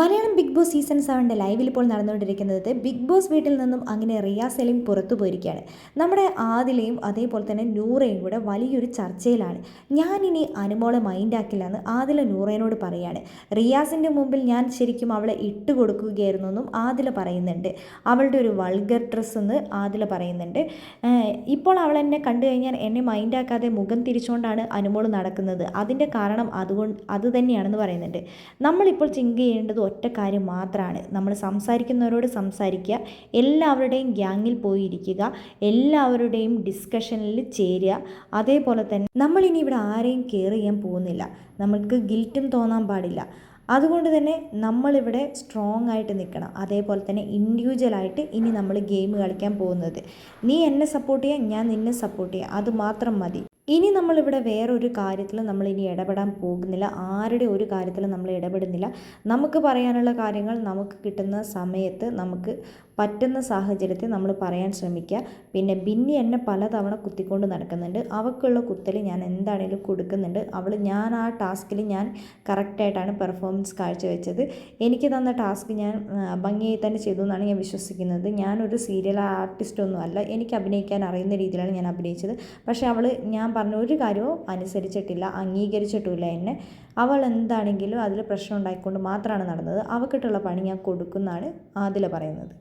Malayalam Big Boss season സെവന്റെ ലൈവിൽ ഇപ്പോൾ നടന്നുകൊണ്ടിരിക്കുന്നത് ബിഗ് ബോസ് വീട്ടിൽ നിന്നും അങ്ങനെ റിയ സെലിം പുറത്തു പോയിരിക്കുകയാണ്. നമ്മുടെ ആദിലയും അതേപോലെ തന്നെ നൂറയും കൂടെ വലിയൊരു ചർച്ചയിലാണ്. ഞാനിനി അനുമോളെ മൈൻഡാക്കില്ല എന്ന് ആദില നൂറേനോട് പറയാണ്. റിയാസിന്റെ മുമ്പിൽ ഞാൻ ശരിക്കും അവളെ ഇട്ട് കൊടുക്കുകയായിരുന്നു എന്നും ആദില പറയുന്നുണ്ട്. അവളുടെ ഒരു വൾഗർ ഡ്രസ്സ് എന്ന് ആദില പറയുന്നുണ്ട്. ഇപ്പോൾ അവൾ എന്നെ കണ്ടു കഴിഞ്ഞാൽ എന്നെ മൈൻഡാക്കാതെ മുഖം തിരിച്ചുകൊണ്ടാണ് അനുമോൾ നടക്കുന്നത്. അതിന്റെ കാരണം അതുകൊണ്ട് അത് തന്നെയാണെന്ന് പറയുന്നുണ്ട്. നമ്മളിപ്പോൾ ചിങ്ക് ചെയ്യേണ്ടത് ഒറ്റ കാര്യം മാത്രമാണ് നമ്മൾ സംസാരിക്കുന്നവരോട് സംസാരിക്കുക എല്ലാവരുടെയും ഗ്യാങ്ങിൽ പോയി ഇരിക്കുക എല്ലാവരുടെയും ഡിസ്കഷനിൽ ചേരുക. അതേപോലെ തന്നെ നമ്മളിനി ഇവിടെ ആരെയും കെയർ ചെയ്യാൻ പോകുന്നില്ല. നമ്മൾക്ക് ഗിൽറ്റും തോന്നാൻ പാടില്ല. അതുകൊണ്ട് തന്നെ നമ്മളിവിടെ സ്ട്രോങ് ആയിട്ട് നിൽക്കണം. അതേപോലെ തന്നെ ഇൻഡിവിജ്വലായിട്ട് ഇനി നമ്മൾ ഗെയിം കളിക്കാൻ പോകുന്നത്. നീ എന്നെ സപ്പോർട്ട് ചെയ്യുക ഞാൻ നിന്നെ സപ്പോർട്ട് ചെയ്യുക അത് മാത്രം മതി. ഇനി നമ്മളിവിടെ വേറൊരു കാര്യത്തിൽ നമ്മൾ ഇനി ഇടപെടാൻ പോകുന്നില്ല. ആരുടെ ഒരു കാര്യത്തിലും നമ്മൾ ഇടപെടുന്നില്ല. നമുക്ക് പറയാനുള്ള കാര്യങ്ങൾ നമുക്ക് കിട്ടുന്ന സമയത്ത് നമുക്ക് പറ്റുന്ന സാഹചര്യത്തിൽ നമ്മൾ പറയാൻ ശ്രമിക്കുക. പിന്നെ ബിന്നി എന്നെ പലതവണ കുത്തിക്കൊണ്ട് നടക്കുന്നുണ്ട്. അവൾക്കുള്ള കുത്തൽ ഞാൻ എന്താണേലും കൊടുക്കുന്നുണ്ട്. അവൾ ഞാൻ ആ ടാസ്കിൽ ഞാൻ കറക്റ്റായിട്ടാണ് പെർഫോമൻസ് കാഴ്ചവെച്ചത്. എനിക്ക് തന്ന ടാസ്ക് ഞാൻ ഭംഗിയായി തന്നെ ചെയ്തു എന്നാണ് ഞാൻ വിശ്വസിക്കുന്നത്. ഞാനൊരു സീരിയൽ ആർട്ടിസ്റ്റ് ഒന്നും അല്ല എനിക്ക് അഭിനയിക്കാൻ അറിയുന്ന രീതിയിലാണ് ഞാൻ അഭിനയിച്ചത്. പക്ഷേ അവൾ ഞാൻ പറഞ്ഞ ഒരു കാര്യവും അനുസരിച്ചിട്ടില്ല അംഗീകരിച്ചിട്ടുമില്ല എന്നെ. അവൾ എന്താണെങ്കിലും അതിൽ പ്രശ്നം ഉണ്ടായിക്കൊണ്ട് മാത്രമാണ് നടന്നത്. അവൾക്കിട്ടുള്ള പണി ഞാൻ കൊടുക്കുന്നതാണ് ആദില പറയുന്നത്.